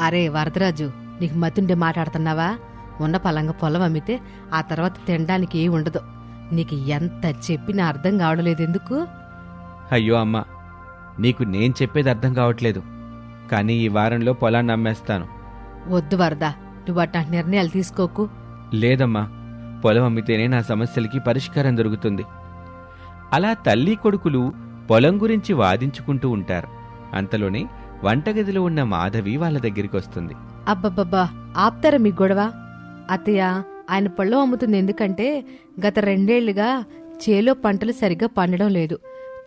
అరే వరదరాజు నీకు మతుండే మాట్లాడుతున్నావా? ఉన్న పలంగా పొలం అమ్మితే ఆ తర్వాత తినడానికి ఏ ఉండదు. నీకు ఎంత చెప్పినా అర్థం కావడం లేదు ఎందుకు? అయ్యో అమ్మా నీకు నేను చెప్పేది అర్థం కావట్లేదు. కానీ ఈ వారంలో పొలాన్ని అమ్మేస్తాను. వద్దు వరద నువ్వు అట్లాంటి నిర్ణయాలు తీసుకోకు. లేదమ్మా పొలం అమ్మితేనే నా సమస్యలకి పరిష్కారం దొరుకుతుంది. అలా తల్లి కొడుకులు పొలం గురించి వాదించుకుంటూ ఉంటారు. అంతలోనే వంటగదిలో ఉన్న మాధవి వాళ్ళ దగ్గరికి వస్తుంది. అబ్బబ్బబ్బా ఆప్తారా మీ గొడవ? అత్తయ్య ఆయన పళ్ళు అమ్ముతుంది ఎందుకంటే గత రెండేళ్ళుగా చేలో పంటలు సరిగ్గా పండడం లేదు.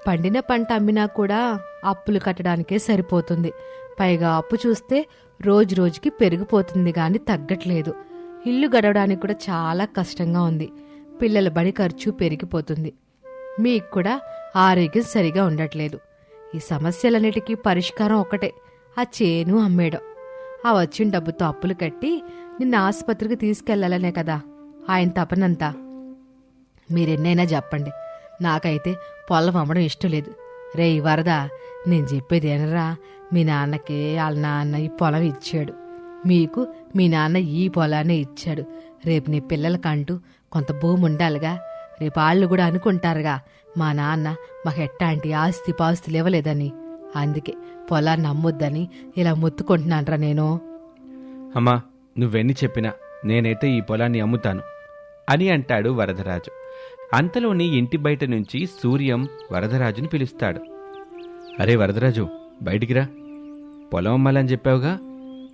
పండిన పంట అమ్మినా కూడా అప్పులు కట్టడానికే సరిపోతుంది. పైగా అప్పు చూస్తే రోజు రోజుకి పెరిగిపోతుంది గాని తగ్గట్లేదు. ఇల్లు గడవడానికి కూడా చాలా కష్టంగా ఉంది. పిల్లల బడి ఖర్చు పెరిగిపోతుంది. మీకు కూడా ఆరోగ్యం సరిగా ఉండట్లేదు. ఈ సమస్యలన్నిటికీ పరిష్కారం ఒకటే ఆ చేను అమ్మేయడం ఆ వచ్చిన డబ్బుతో అప్పులు కట్టి నిన్న ఆసుపత్రికి తీసుకెళ్ళాలనే కదా. ఆయన తపనంతా. మీరెన్నైనా చెప్పండి. నాకైతే పొలం అమ్మడం ఇష్టం లేదు. రే వరద నేను చెప్పేది ఏనరా మీ నాన్నకి వాళ్ళ నాన్న ఈ పొలం ఇచ్చాడు. మీకు మీ నాన్న ఈ పొలాన్ని ఇచ్చాడు. రేపు నీ పిల్లలకంటూ కొంత భూమి ఉండాలిగా. రేపు వాళ్ళు కూడా అనుకుంటారుగా. మా నాన్న మాకెట్టాంటి ఆస్తి పాస్తులు ఇవ్వలేదని. అందుకే పొలాన్ని అమ్మొద్దని ఇలా మొత్తుకుంటున్నానరా నేను. అమ్మా నువ్వెన్ని చెప్పినా నేనైతే ఈ పొలాన్ని అమ్ముతాను అని అంటాడు వరదరాజు. అంతలోని ఇంటి బయట నుంచి సూర్యం వరదరాజుని పిలుస్తాడు. అరే వరదరాజు బయటికి రా. పొలం అమ్మాలని చెప్పావుగా?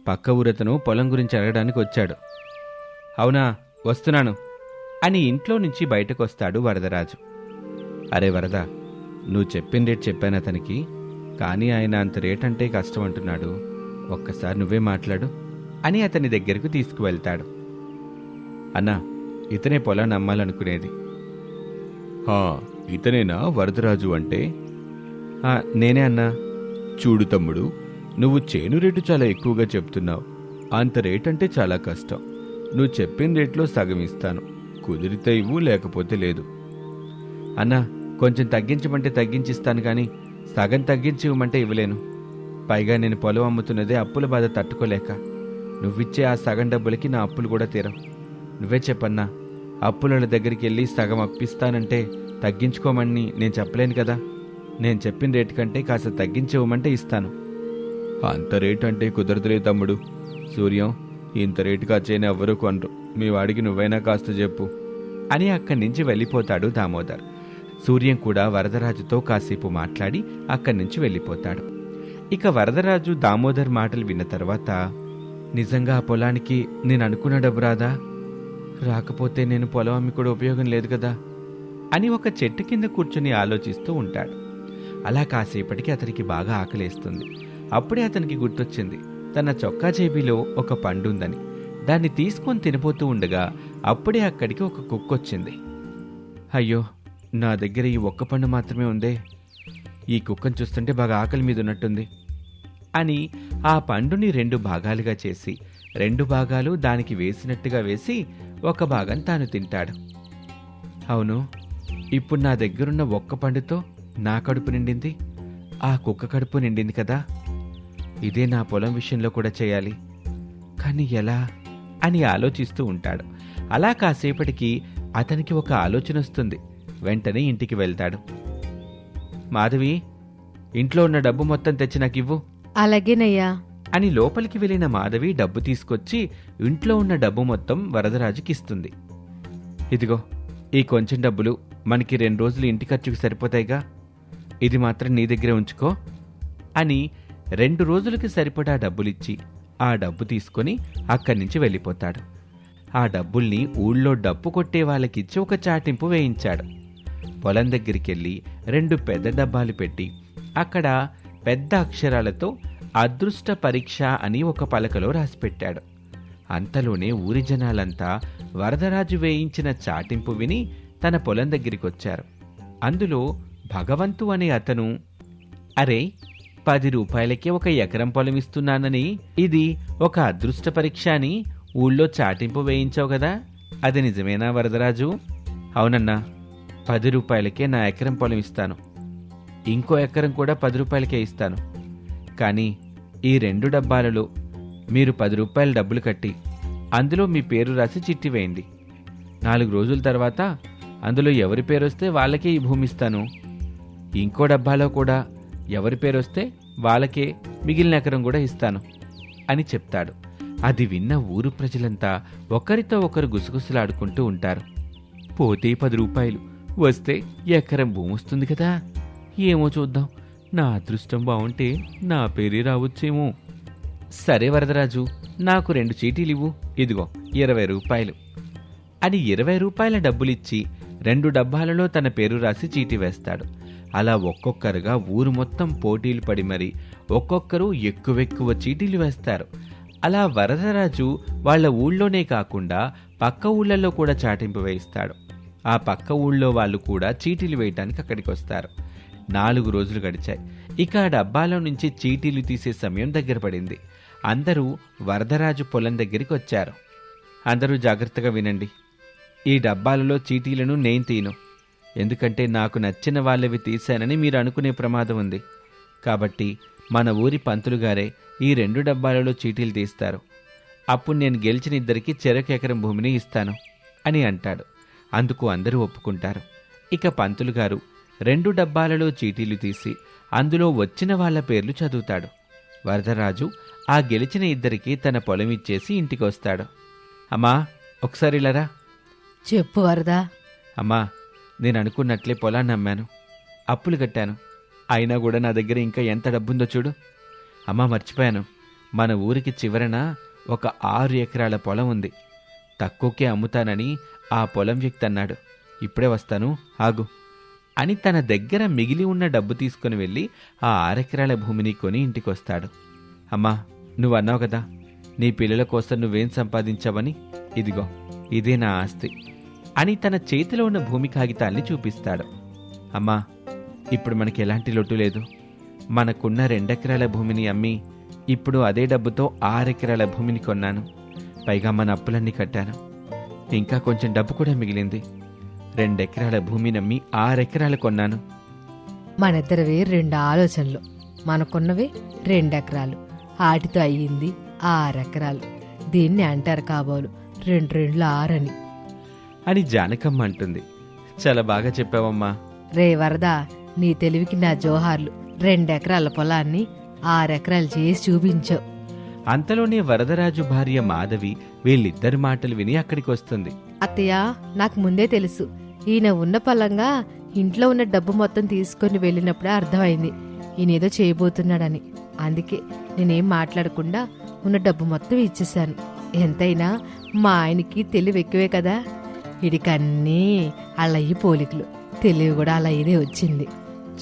పక్క ఊరతను పొలం గురించి అడగడానికి వచ్చాడు. అవునా వస్తున్నాను. అని ఇంట్లో నుంచి బయటకు వస్తాడు వరదరాజు. అరే వరద నువ్వు చెప్పిన రేట్ చెప్పాను అతనికి కానీ ఆయన అంత రేట్ అంటే కష్టం అంటున్నాడు ఒక్కసారి నువ్వే మాట్లాడు అని అతని దగ్గరకు తీసుకువెళ్తాడు. అన్నా ఇతనే పొలాన్ని అమ్మాలనుకునేది. "హా, ఇతనేనా వరదరాజు అంటే? "ఆ, నేనే అన్నా. చూడు తమ్ముడు నువ్వు చేను రేటు చాలా ఎక్కువగా చెప్తున్నావు. అంత రేట్ అంటే చాలా కష్టం. నువ్వు చెప్పిన రేట్లో సగం ఇస్తాను. కుదిరితే ఇవ్వు లేకపోతే లేదు. అన్నా కొంచెం తగ్గించమంటే తగ్గించిస్తాను కానీ సగం తగ్గించి ఇవ్వమంటే ఇవ్వలేను. పైగా నేను పొలం అమ్ముతున్నదే అప్పుల బాధ తట్టుకోలేక. నువ్విచ్చే ఆ సగం డబ్బులకి నా అప్పులు కూడా తీరం. నువ్వే చెప్పన్నా అప్పుల దగ్గరికి వెళ్ళి సగం అప్పిస్తానంటే తగ్గించుకోమని నేను చెప్పలేను కదా. నేను చెప్పిన రేటు కంటే కాస్త తగ్గించి ఇవ్వమంటే ఇస్తాను. అంత రేటు అంటే కుదరదులే తమ్ముడు. సూర్యం ఇంత రేటుగా చేయని ఎవ్వరూ కొనరు. మీ వాడికి నువ్వైనా కాస్త చెప్పు. అని అక్కడి నుంచి వెళ్ళిపోతాడు దామోదర్. సూర్యం కూడా వరదరాజుతో కాసేపు మాట్లాడి అక్కడి నుంచి వెళ్ళిపోతాడు. ఇక వరదరాజు దామోదర్ మాటలు విన్న తర్వాత నిజంగా ఆ పొలానికి నేను అనుకున్న డబ్బు రాదా? రాకపోతే నేను పొలం అమ్మి కూడా ఉపయోగం లేదు కదా? అని ఒక చెట్టు కింద కూర్చొని ఆలోచిస్తూ ఉంటాడు. అలా కాసేపటికి అతనికి బాగా ఆకలేస్తుంది. అప్పుడే అతనికి గుర్తొచ్చింది తన చొక్కా జేబీలో ఒక పండు ఉందని దాన్ని తీసుకొని తినిపోతూ ఉండగా అప్పుడే అక్కడికి ఒక కుక్కొచ్చింది. అయ్యో నా దగ్గర ఈ ఒక్క పండు మాత్రమే ఉందే. ఈ కుక్కను చూస్తుంటే బాగా ఆకలి మీద ఉన్నట్టుంది. అని ఆ పండుని రెండు భాగాలుగా చేసి రెండు భాగాలు దానికి వేసినట్టుగా వేసి ఒక భాగం తాను తింటాడు. అవును ఇప్పుడు నా దగ్గరున్న ఒక్క పండుతో నా కడుపు నిండింది. ఆ కుక్క కడుపు నిండింది కదా. ఇదే నా పొలం విషయంలో కూడా చేయాలి. కానీ ఎలా? అని ఆలోచిస్తూ ఉంటాడు. అలా కాసేపటికి అతనికి ఒక ఆలోచన వస్తుంది. వెంటనే ఇంటికి వెళ్తాడు. మాధవి ఇంట్లో ఉన్న డబ్బు మొత్తం తెచ్చి నాకు ఇవ్వు. అలాగేనయ్యా. అని లోపలికి వెళ్ళిన మాధవి డబ్బు తీసుకొచ్చి ఇంట్లో ఉన్న డబ్బు మొత్తం వరదరాజుకి ఇస్తుంది. ఇదిగో ఈ కొంచెం డబ్బులు మనకి రెండు రోజులు ఇంటి ఖర్చుకు సరిపోతాయిగా. ఇది మాత్రం నీ దగ్గరే ఉంచుకో అని రెండు రోజులకి సరిపడా డబ్బులిచ్చి ఆ డబ్బు తీసుకొని అక్కడి నుంచి వెళ్ళిపోతాడు. ఆ డబ్బుల్ని ఊళ్ళో డప్పు కొట్టే వాళ్ళకిచ్చి ఒక చాటింపు వేయించాడు. పొలం దగ్గరికి వెళ్ళి రెండు పెద్ద డబ్బాలు పెట్టి అక్కడ పెద్ద అక్షరాలతో అదృష్ట పరీక్ష అని ఒక పలకలో రాసిపెట్టాడు. అంతలోనే ఊరి జనాలంతా వరదరాజు వేయించిన చాటింపు విని తన పొలం దగ్గరికి వచ్చారు అందులో భగవంతు అనే అతను అరే పది రూపాయలకే ఒక ఎకరం పొలం ఇస్తున్నానని. ఇది ఒక అదృష్ట పరీక్ష అని ఊళ్ళో చాటింపు వేయించావు కదా? అది నిజమేనా వరదరాజు? అవునన్నా పది రూపాయలకే నా ఎకరం పొలం ఇస్తాను. ఇంకో ఎకరం కూడా పది రూపాయలకే ఇస్తాను. కానీ ఈ రెండు డబ్బాలలో మీరు పది రూపాయల డబ్బులు కట్టి అందులో మీ పేరు రాసి చిట్టి వేయండి. నాలుగు రోజుల తర్వాత అందులో ఎవరి పేరు వస్తే వాళ్ళకే ఈ భూమి ఇస్తాను. ఇంకో డబ్బాలో కూడా ఎవరి పేరు వస్తే వాళ్ళకే మిగిలిన ఎకరం కూడా ఇస్తాను అని చెప్తాడు. అది విన్న ఊరు ప్రజలంతా ఒకరితో ఒకరు గుసగుసలాడుకుంటూ ఉంటారు. పోతే పది రూపాయలు వస్తే ఎకరం భూమి వస్తుంది కదా. ఏమో చూద్దాం. నా అదృష్టం బాగుంటే నా పేరే రావచ్చేమో. సరే వరదరాజు నాకు రెండు చీటీలు ఇవ్వు ఇదిగో ఇరవై రూపాయలు. అని ఇరవై రూపాయల డబ్బులిచ్చి రెండు డబ్బాలలో తన పేరు రాసి చీటీ వేస్తాడు. అలా ఒక్కొక్కరుగా ఊరు మొత్తం పోటీలు పడి మరి ఒక్కొక్కరు ఎక్కువెక్కువ చీటీలు వేస్తారు. అలా వరదరాజు వాళ్ళ ఊళ్ళోనే కాకుండా పక్క ఊళ్ళల్లో కూడా చాటింపు వేయిస్తాడు. ఆ పక్క ఊళ్ళో వాళ్ళు కూడా చీటీలు వేయటానికి అక్కడికి వస్తారు నాలుగు రోజులు గడిచాయి. ఇక ఆ డబ్బాలో నుంచి చీటీలు తీసే సమయం దగ్గర పడింది. అందరూ వరదరాజు పొలం దగ్గరికి వచ్చారు. అందరూ జాగ్రత్తగా వినండి. ఈ డబ్బాలలో చీటీలను నేను తీను ఎందుకంటే నాకు నచ్చిన వాళ్ళవి తీశానని మీరు అనుకునే ప్రమాదం ఉంది. కాబట్టి మన ఊరి పంతులు గారే ఈ రెండు డబ్బాలలో చీటీలు తీస్తారు. అప్పుడు నేను గెలిచిన ఇద్దరికి చెరకు ఎకరం భూమిని ఇస్తాను అని అంటాడు. అందుకు అందరూ ఒప్పుకుంటారు. ఇక పంతులు గారు రెండు డబ్బాలలో చీటీలు తీసి అందులో వచ్చిన వాళ్ళ పేర్లు చదువుతాడు. వరదరాజు ఆ గెలిచిన ఇద్దరికి తన పొలం ఇచ్చేసి ఇంటికి వస్తాడు. అమ్మా ఒకసారి ఇలారా చెప్పు వరదా. అమ్మా నేను అనుకున్నట్లే పొలాన్ని అమ్మాను అప్పులు కట్టాను. అయినా కూడా నా దగ్గర ఇంకా ఎంత డబ్బుందో చూడు. అమ్మా మర్చిపోయాను. మన ఊరికి చివరన ఒక ఆరు ఎకరాల పొలం ఉంది. తక్కువకే అమ్ముతానని ఆ పొలం వ్యక్తి అన్నాడు. ఇప్పుడే వస్తాను ఆగు. అని తన దగ్గర మిగిలి ఉన్న డబ్బు తీసుకుని వెళ్ళి ఆ ఆరెకరాల భూమిని కొని ఇంటికి వస్తాడు అమ్మా నువ్వు అన్నావు కదా నీ పిల్లల కోసం నువ్వేం సంపాదించావని? ఇదిగో ఇదే నా ఆస్తి. అని తన చేతిలో ఉన్న భూమి కాగితాల్ని చూపిస్తాడు. అమ్మా ఇప్పుడు మనకి ఎలాంటి లొట్టు లేదు. మనకున్న రెండెకరాల భూమిని అమ్మి ఇప్పుడు అదే డబ్బుతో ఆరెకరాల భూమిని కొన్నాను. పైగా మన అప్పులన్నీ కట్టాను. ఇంకా కొంచెం డబ్బు కూడా మిగిలింది. రెండెకరాల భూమిని అమ్మి ఆరెకరాలు కొన్నాను. మనిద్దరివి రెండు ఆలోచనలు. మనకున్నవి రెండెకరాలు. ఆటితో అయ్యింది ఆరెకరాలు. దీన్ని అంటారు కాబోలు. రెండు రెండ్లు ఆరని. అని జానకమ్మ అంటుంది. చాలా బాగా చెప్పావమ్మా. రే వరదా నీ తెలివికి నా జోహార్లు రెండెకరాల పొలాన్ని ఆరెకరాలు చేసి చూపించావు. అంతలోనే వరదరాజు భార్య మాధవి వీళ్ళిద్దరి మాటలు విని అక్కడికి వస్తుంది. అత్తయ్య నాకు ముందే తెలుసు. ఈయన ఉన్న పలంగా ఇంట్లో ఉన్న డబ్బు మొత్తం తీసుకొని వెళ్ళినప్పుడే అర్థమైంది. ఈయన ఏదో చేయబోతున్నాడని. అందుకే నేనేం మాట్లాడకుండా ఉన్న డబ్బు మొత్తం ఇచ్చేశాను. ఎంతైనా మా ఆయనకి తెలివి ఎక్కువే కదా. ఇడికన్నీ అలయ్యి పోలికలు. తెలివి కూడా అలా ఇదే వచ్చింది.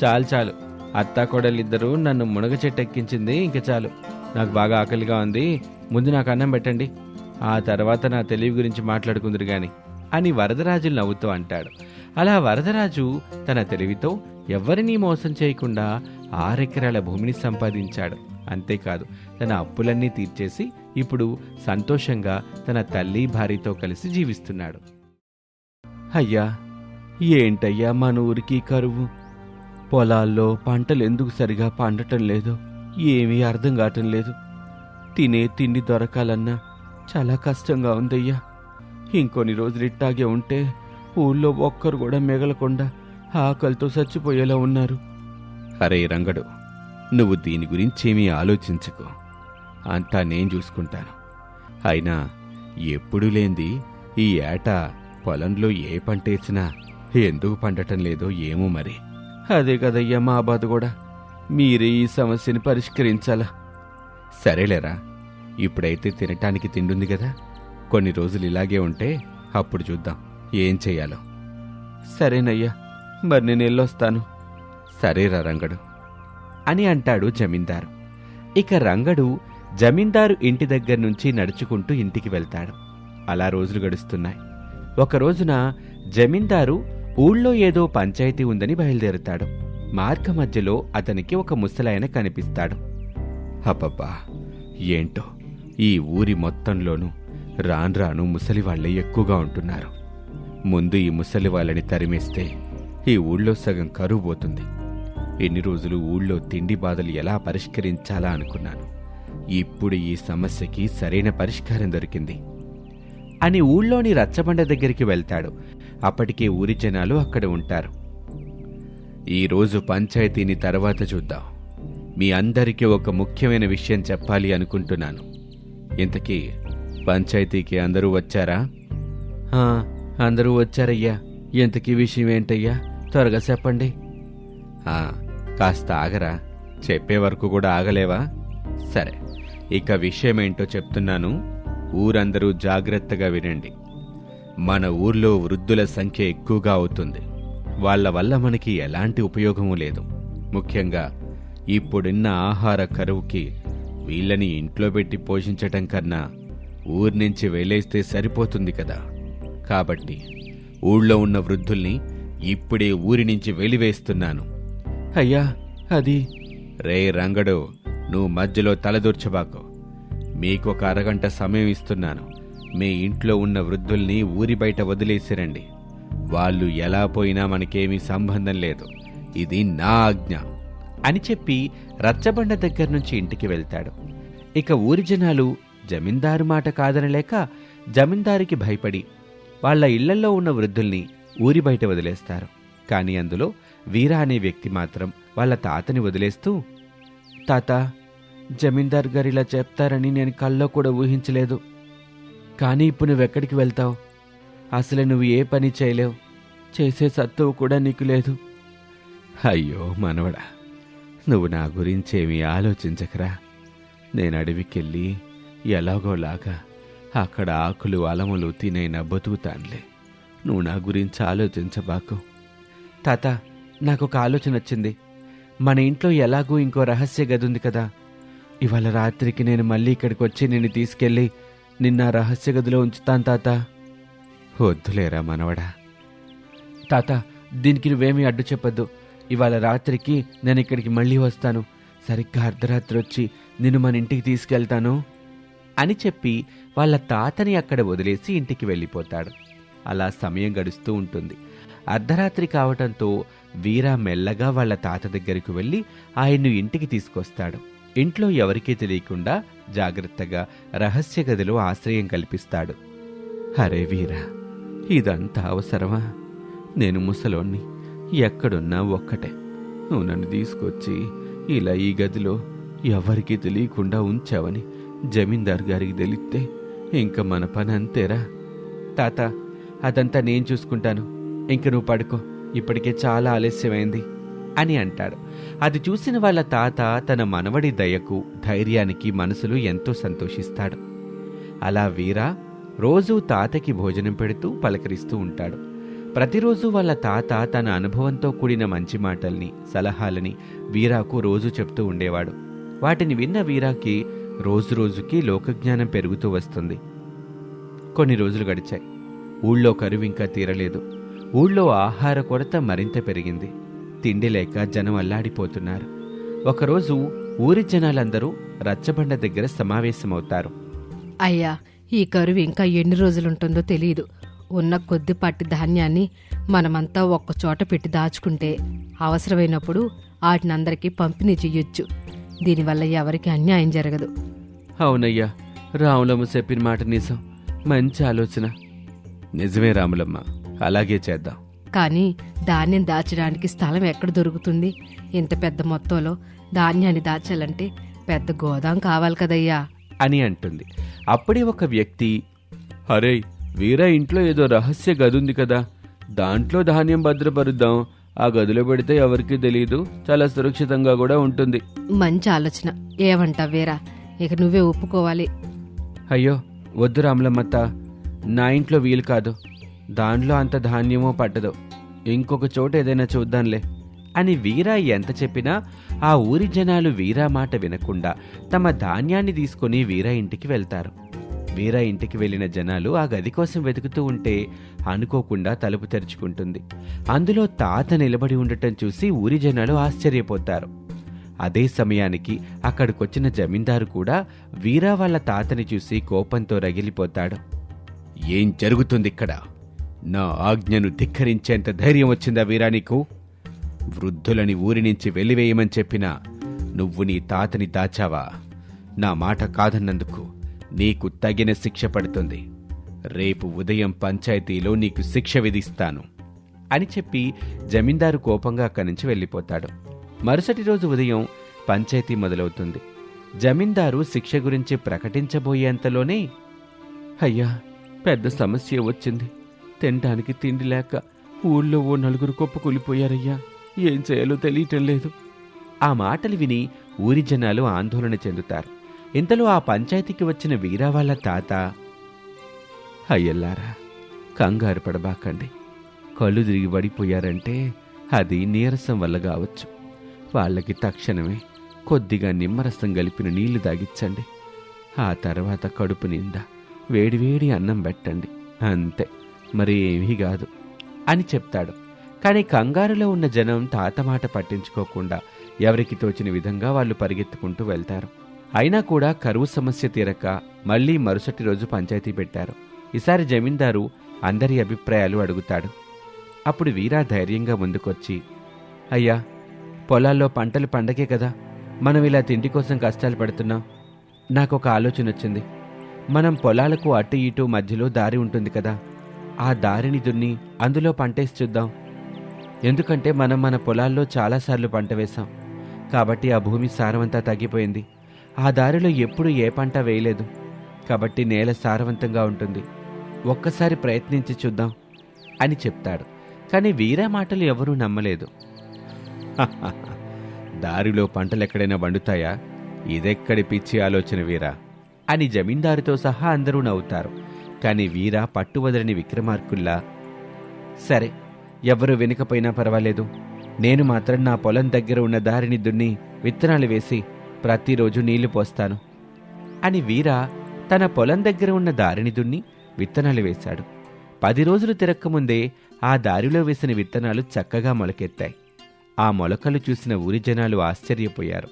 చాలు చాలు. అత్త కోడలిద్దరూ నన్ను మునగ చెట్టు ఎక్కించింది ఇంక చాలు. నాకు బాగా ఆకలిగా ఉంది. ముందు నాకు అన్నం పెట్టండి. ఆ తర్వాత నా తెలివి గురించి మాట్లాడుకుందరు గాని అని వరదరాజులు నవ్వుతూ అంటాడు. అలా వరదరాజు తన తెలివితో ఎవరినీ మోసం చేయకుండా ఆరెకరాల భూమిని సంపాదించాడు. అంతేకాదు తన అప్పులన్నీ తీర్చేసి ఇప్పుడు సంతోషంగా తన తల్లి భార్యతో కలిసి జీవిస్తున్నాడు. అయ్యా ఏంటయ్యా మన ఊరికి కరువు? పొలాల్లో పంటలు ఎందుకు సరిగా పండటం లేదు ఏమీ అర్థం కావటం లేదు. తినే తిండి దొరకాలన్నా చాలా కష్టంగా ఉందయ్యా. ఇంకొన్ని రోజులు ఇట్టాగే ఉంటే ఊళ్ళో ఒక్కరు కూడా మిగలకుండా ఆకలితో చచ్చిపోయేలా ఉన్నారు. అరే రంగడు నువ్వు దీని గురించేమీ ఆలోచించకు. అంతా నేను చూసుకుంటాను. అయినా ఎప్పుడు లేంది ఈ ఏట పొలంలో ఏ పంటేసినా ఎందుకు పండటం లేదో ఏమో మరి. అదే కదయ్యా మా బాధ కూడా. మీరే ఈ సమస్యని పరిష్కరించాలా? సరేలేరా ఇప్పుడైతే తినటానికి తిండుంది కదా. కొన్ని రోజులు ఇలాగే ఉంటే అప్పుడు చూద్దాం ఏం చెయ్యాలో సరేనయ్యా మరి నేను వెళ్ళొస్తాను. సరేరా రంగడు. అని అంటాడు జమీందారు. ఇక రంగడు జమీందారు ఇంటి దగ్గర నుంచి నడుచుకుంటూ ఇంటికి వెళ్తాడు. అలా రోజులు గడుస్తున్నాయి. ఒక రోజున జమీందారు ఊళ్ళో ఏదో పంచాయతీ ఉందని బయలుదేరుతాడు. మార్గ మధ్యలో అతనికి ఒక ముసలాయన కనిపిస్తాడు. అబ్బబ్బా ఏంటో ఈ ఊరి మొత్తంలోనూ రాన్రాను ముసలి వాళ్ళే ఎక్కువగా ఉంటున్నారు. ముందు ఈ ముసలి వాళ్ళని తరిమేస్తే ఈ ఊళ్ళో సగం కరువు పోతుంది. ఎన్ని రోజులు ఊళ్ళో తిండి బాధలు ఎలా పరిష్కరించాలా అనుకున్నాను. ఇప్పుడు ఈ సమస్యకి సరైన పరిష్కారం దొరికింది. అని ఊళ్ళోని రచ్చబండ దగ్గరికి వెళ్తాడు. అప్పటికే ఊరి జనాలు అక్కడ ఉంటారు. ఈరోజు పంచాయతీని తర్వాత చూద్దాం. మీ అందరికీ ఒక ముఖ్యమైన విషయం చెప్పాలి అనుకుంటున్నాను. ఇంతకీ పంచాయతీకి అందరూ వచ్చారా? అందరూ వచ్చారయ్యా. ఇంతకీ విషయం ఏంటయ్యా? త్వరగా చెప్పండి. కాస్త ఆగరా. చెప్పే వరకు కూడా ఆగలేవా? సరే ఇక విషయం ఏంటో చెప్తున్నాను. ఊరందరూ జాగ్రత్తగా వినండి. మన ఊర్లో వృద్ధుల సంఖ్య ఎక్కువగా అవుతుంది. వాళ్ళ వల్ల మనకి ఎలాంటి ఉపయోగము లేదు. ముఖ్యంగా ఇప్పుడున్న ఆహార కరువుకి వీళ్ళని ఇంట్లో పెట్టి పోషించటం కన్నా ఊరి నుంచి వెళ్ళేస్తే సరిపోతుంది కదా. కాబట్టి ఊళ్ళో ఉన్న వృద్ధుల్ని ఇప్పుడే ఊరి నుంచి వెలివేస్తున్నాను. అయ్యా అది. రే రంగడు నువ్వు మధ్యలో తలదూర్చబాకు. మీకు ఒక అరగంట సమయం ఇస్తున్నాను. మీ ఇంట్లో ఉన్న వృద్ధుల్ని ఊరి బయట వదిలేసిరండి. వాళ్ళు ఎలా పోయినా మనకేమీ సంబంధం లేదు. ఇది నా ఆజ్ఞ. అని చెప్పి రచ్చబండ దగ్గర నుంచి ఇంటికి వెళ్తాడు. ఇక ఊరి జనాలు జమీందారు మాట కాదనలేక జమీందారికి భయపడి వాళ్ళ ఇళ్ళలో ఉన్న వృద్ధుల్ని ఊరి బయట వదిలేస్తారు. కానీ అందులో వీరా అనే వ్యక్తి మాత్రం వాళ్ళ తాతని వదిలేస్తూ తాత జమీందార్ గారు ఇలా చెప్తారని నేను కల్లో కూడా ఊహించలేదు. కానీ ఇప్పుడు నువ్వెక్కడికి వెళ్తావు? అసలు నువ్వు ఏ పని చేయలేవు. చేసే సత్తువు కూడా నీకు లేదు. అయ్యో మనవడా నువ్వు నా గురించేమీ ఆలోచించకరా. నేను అడవికెళ్ళి ఎలాగోలాగా అక్కడ ఆకులు అలములు తినైనా బతుకుతానులే నువ్వు నా గురించి ఆలోచించబాకు. తాత నాకు ఒక ఆలోచన వచ్చింది. మన ఇంట్లో ఎలాగూ ఇంకో రహస్య గది ఉంది కదా. ఇవాళ రాత్రికి నేను మళ్ళీ ఇక్కడికి వచ్చి నిన్ను తీసుకెళ్ళి నిన్న రహస్య గదిలో ఉంచుతాను తాత. వద్దులేరా మనవడా. తాత దీనికి నువ్వేమీ అడ్డు చెప్పొద్దు. ఇవాళ రాత్రికి నేను ఇక్కడికి మళ్ళీ వస్తాను. సరిగ్గా అర్ధరాత్రి వచ్చి నిన్ను మన ఇంటికి తీసుకెళ్తాను అని చెప్పి వాళ్ళ తాతని అక్కడ వదిలేసి ఇంటికి వెళ్ళిపోతాడు. అలా సమయం గడుస్తూ ఉంటుంది. అర్ధరాత్రి కావటంతో వీరా మెల్లగా వాళ్ళ తాత దగ్గరికి వెళ్ళి ఆయన్ను ఇంటికి తీసుకొస్తాడు. ఇంట్లో ఎవరికీ తెలియకుండా జాగ్రత్తగా రహస్య గదిలో ఆశ్రయం కల్పిస్తాడు. అరే వీరా ఇదంతా అవసరమా? నేను ముసలోణ్ణి ఎక్కడున్నా ఒక్కటే. నువ్వు నన్ను తీసుకొచ్చి ఇలా ఈ గదిలో ఎవరికీ తెలియకుండా ఉంచావని జమీందారు గారికి తెలిస్తే ఇంక మన పని అంతేరా? తాత అదంతా నేను చూసుకుంటాను. ఇంక నువ్వు పడుకో. ఇప్పటికే చాలా ఆలస్యమైంది. అని అంటాడు. అది చూసిన వాళ్ళ తాత తన మనవడి దయకు ధైర్యానికి మనసులో ఎంతో సంతోషిస్తాడు. అలా వీరా రోజూ తాతకి భోజనం పెడుతూ పలకరిస్తూ ఉంటాడు. ప్రతిరోజు వాళ్ళ తాత తన అనుభవంతో కూడిన మంచి మాటల్ని సలహాలని వీరాకు రోజు చెప్తూ ఉండేవాడు. వాటిని విన్న వీరాకి రోజు రోజుకి లోకజ్ఞానం పెరుగుతూ వస్తుంది. కొన్ని రోజులు గడిచాయి. ఊళ్ళో కరువు ఇంకా తీరలేదు. ఊళ్ళో ఆహార కొరత మరింత పెరిగింది. తిండి లేక జనం అల్లాడిపోతున్నారు. ఒకరోజు ఊరి జనాలందరూ రచ్చబండ దగ్గర సమావేశమవుతారు. అయ్యా ఈ కరువు ఇంకా ఎన్ని రోజులుంటుందో తెలియదు ఉన్న కొద్దిపాటి ధాన్యాన్ని మనమంతా ఒక్క చోట పెట్టి దాచుకుంటే అవసరమైనప్పుడు వాటినందరికీ పంపిణీ చెయ్యొచ్చు. దీనివల్ల ఎవరికి అన్యాయం జరగదు. అవునయ్యా రాములమ్మ చెప్పిన మాట నిజం. మంచి ఆలోచన. నిజమే రాములమ్మ అలాగే చేద్దాం. కానీ ధాన్యం దాచడానికి స్థలం ఎక్కడ దొరుకుతుంది? ఇంత పెద్ద మొత్తంలో ధాన్యాన్ని దాచాలంటే పెద్ద గోదాం కావాలి కదయ్యా. అని అంటుంది. అప్పుడే ఒక వ్యక్తి అరే వీర ఇంట్లో ఏదో రహస్య గది ఉంది కదా దాంట్లో ధాన్యం భద్రపరుద్దాం. ఆ గదిలో పెడితే ఎవరికీ తెలియదు చాలా సురక్షితంగా కూడా ఉంటుంది. మంచి ఆలోచన. ఏమంటావ్ వేరా? ఇక నువ్వే ఒప్పుకోవాలి. అయ్యో వద్దు రాములమ్మత్త నా ఇంట్లో వీలు కాదు. దానిలో అంత ధాన్యమో పట్టదు. ఇంకొక చోట ఏదైనా చూద్దాంలే. అని వీరా ఎంత చెప్పినా ఆ ఊరి జనాలు వీరా మాట వినకుండా తమ ధాన్యాన్ని తీసుకుని వీరా ఇంటికి వెళ్తారు. వీరా ఇంటికి వెళ్ళిన జనాలు ఆ గది కోసం వెతుకుతూ ఉంటే అనుకోకుండా తలుపు తెరుచుకుంటుంది. అందులో తాత నిలబడి ఉండటం చూసి ఊరి జనాలు ఆశ్చర్యపోతారు. అదే సమయానికి అక్కడికొచ్చిన జమీందారు కూడా వీరా వాళ్ళ తాతని చూసి కోపంతో రగిలిపోతాడు. ఏం జరుగుతుంది ఇక్కడ నా ఆజ్ఞను ధిక్కరించేంత ధైర్యం వచ్చిందా వీరా నీకు? వృద్ధులని ఊరి నుంచి వెలివేయమని చెప్పినా నువ్వు నీ తాతని దాచావా? నా మాట కాదన్నందుకు నీకు తగిన శిక్ష పడుతుంది. రేపు ఉదయం పంచాయతీలో నీకు శిక్ష విధిస్తాను అని చెప్పి జమీందారు కోపంగా అక్కడి నుంచి వెళ్ళిపోతాడు. మరుసటి రోజు ఉదయం పంచాయతీ మొదలవుతుంది. జమీందారు శిక్ష గురించి ప్రకటించబోయేంతలోనే అయ్యా పెద్ద సమస్య వచ్చింది. తినడానికి తిండి లేక ఊళ్ళో ఓ నలుగురు కుప్ప కూలిపోయారయ్యా. ఏం చేయాలో తెలియటం లేదు. ఆ మాటలు విని ఊరి జనాలు ఆందోళన చెందుతారు. ఇంతలో ఆ పంచాయతీకి వచ్చిన వీరా వాళ్ళ తాత అయ్యల్లారా కంగారు పడబాకండి. కళ్ళు తిరిగి పడిపోయారంటే అది నీరసం వల్ల కావచ్చు. వాళ్ళకి తక్షణమే కొద్దిగా నిమ్మరసం కలిపిన నీళ్ళు తాగిచ్చండి. ఆ తర్వాత కడుపు నిండా వేడివేడి అన్నం పెట్టండి. అంతే. మరి ఏమీ కాదు అని చెప్తాడు. కానీ కంగారులో ఉన్న జనం తాత మాట పట్టించుకోకుండా ఎవరికి తోచిన విధంగా వాళ్ళు పరిగెత్తుకుంటూ వెళ్తారు. అయినా కూడా కరువు సమస్య తీరక మళ్ళీ మరుసటి రోజు పంచాయతీ పెట్టారు. ఈసారి జమీందారు అందరి అభిప్రాయాలు అడుగుతాడు. అప్పుడు వీరా ధైర్యంగా ముందుకొచ్చి అయ్యా పొలాల్లో పంటలు పండగే కదా. మనం ఇలా తిండి కోసం కష్టాలు పడుతున్నాం. నాకు ఒక ఆలోచన వచ్చింది మనం పొలాలకు అటు ఇటు మధ్యలో దారి ఉంటుంది కదా. ఆ దారిని దున్ని అందులో పంటేసి చూద్దాం. ఎందుకంటే మనం మన పొలాల్లో చాలాసార్లు పంట వేశాం. కాబట్టి ఆ భూమి సారవంతా తగ్గిపోయింది. ఆ దారిలో ఎప్పుడు ఏ పంట వేయలేదు. కాబట్టి నేల సారవంతంగా ఉంటుంది. ఒక్కసారి ప్రయత్నించి చూద్దాం అని చెప్తాడు. కానీ వీరా మాటలు ఎవరూ నమ్మలేదు. దారిలో పంటలు ఎక్కడైనా వండుతాయా ఇదెక్కడి పిచ్చి ఆలోచన వీరా? అని జమీందారుతో సహా అందరూ నవ్వుతారు. కానీ వీరా పట్టువదలని విక్రమార్కుల్లా సరే ఎవరు వెనుకపోయినా పర్వాలేదు. నేను మాత్రం నా పొలం దగ్గర ఉన్న దారిని దున్ని విత్తనాలు వేసి ప్రతిరోజు నీళ్ళు పోస్తాను. అని వీర తన పొలం దగ్గర ఉన్న దారిని దున్ని విత్తనాలు వేశాడు. పది రోజులు తిరక్కముందే ఆ దారిలో వేసిన విత్తనాలు చక్కగా మొలకెత్తాయి. ఆ మొలకలు చూసిన ఊరి జనాలు ఆశ్చర్యపోయారు.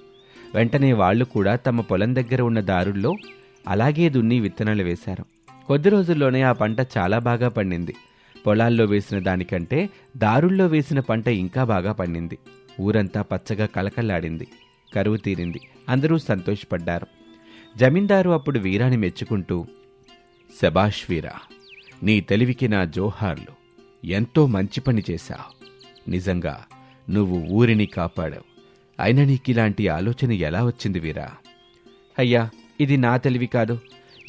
వెంటనే వాళ్ళు కూడా తమ పొలం దగ్గర ఉన్న దారుల్లో అలాగే దున్ని విత్తనాలు వేశారు. కొద్ది రోజుల్లోనే ఆ పంట చాలా బాగా పండింది. పొలాల్లో వేసిన దానికంటే దారుల్లో వేసిన పంట ఇంకా బాగా పండింది. ఊరంతా పచ్చగా కలకల్లాడింది కరువు తీరింది. అందరూ సంతోషపడ్డారు. జమీందారు అప్పుడు వీరాని మెచ్చుకుంటూ శబాష్ వీరా నీ తెలివికి నా జోహార్లు. ఎంతో మంచి పని చేశావు. నిజంగా నువ్వు ఊరిని కాపాడావు. అయినా నీకిలాంటి ఆలోచన ఎలా వచ్చింది వీరా? అయ్యా ఇది నా తెలివి కాదు.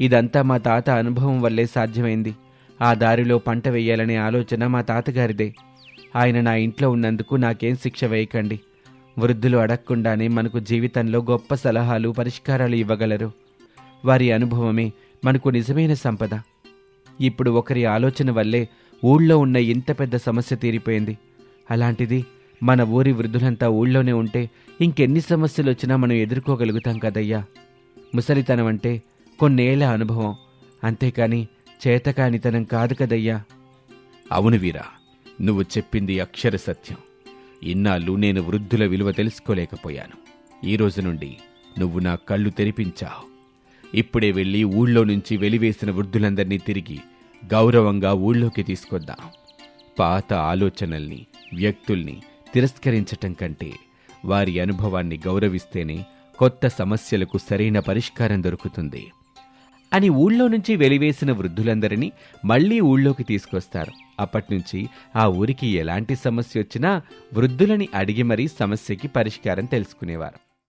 ఇదంతా మా తాత అనుభవం వల్లే సాధ్యమైంది. ఆ దారిలో పంట వేయాలనే ఆలోచన మా తాతగారిదే. ఆయన నా ఇంట్లో ఉన్నందుకు నాకేం శిక్ష వేయకండి. వృద్ధులు అడగకుండానే మనకు జీవితంలో గొప్ప సలహాలు పరిష్కారాలు ఇవ్వగలరు. వారి అనుభవమే మనకు నిజమైన సంపద. ఇప్పుడు ఒకరి ఆలోచన వల్లే ఊళ్ళో ఉన్న ఇంత పెద్ద సమస్య తీరిపోయింది. అలాంటిది మన ఊరి వృద్ధులంతా ఊళ్ళోనే ఉంటే ఇంకెన్ని సమస్యలు వచ్చినా మనం ఎదుర్కోగలుగుతాం కదయ్యా. ముసలితనం అంటే కొన్నేళ్ళ అనుభవం. అంతేకాని చేతకానితనం కాదు కదయ్యా. అవును వీరా నువ్వు చెప్పింది అక్షర సత్యం. ఇన్నాళ్ళు నేను వృద్ధుల విలువ తెలుసుకోలేకపోయాను. ఈ రోజు నుండి నువ్వు నా కళ్ళు తెరిపించావు. ఇప్పుడే వెళ్ళి ఊళ్ళో నుంచి వెలివేసిన వృద్ధులందరినీ తిరిగి గౌరవంగా ఊళ్ళోకి తీసుకొద్దాం. పాత ఆలోచనల్ని వ్యక్తుల్ని తిరస్కరించటం కంటే వారి అనుభవాన్ని గౌరవిస్తేనే కొత్త సమస్యలకు సరైన పరిష్కారం దొరుకుతుంది. అని ఊళ్ళో నుంచి వెలివేసిన వృద్ధులందరినీ మళ్ళీ ఊళ్ళోకి తీసుకొస్తారు. అప్పట్నుంచి ఆ ఊరికి ఎలాంటి సమస్య వచ్చినా వృద్ధులని అడిగి మరీ సమస్యకి పరిష్కారం తెలుసుకునేవారు.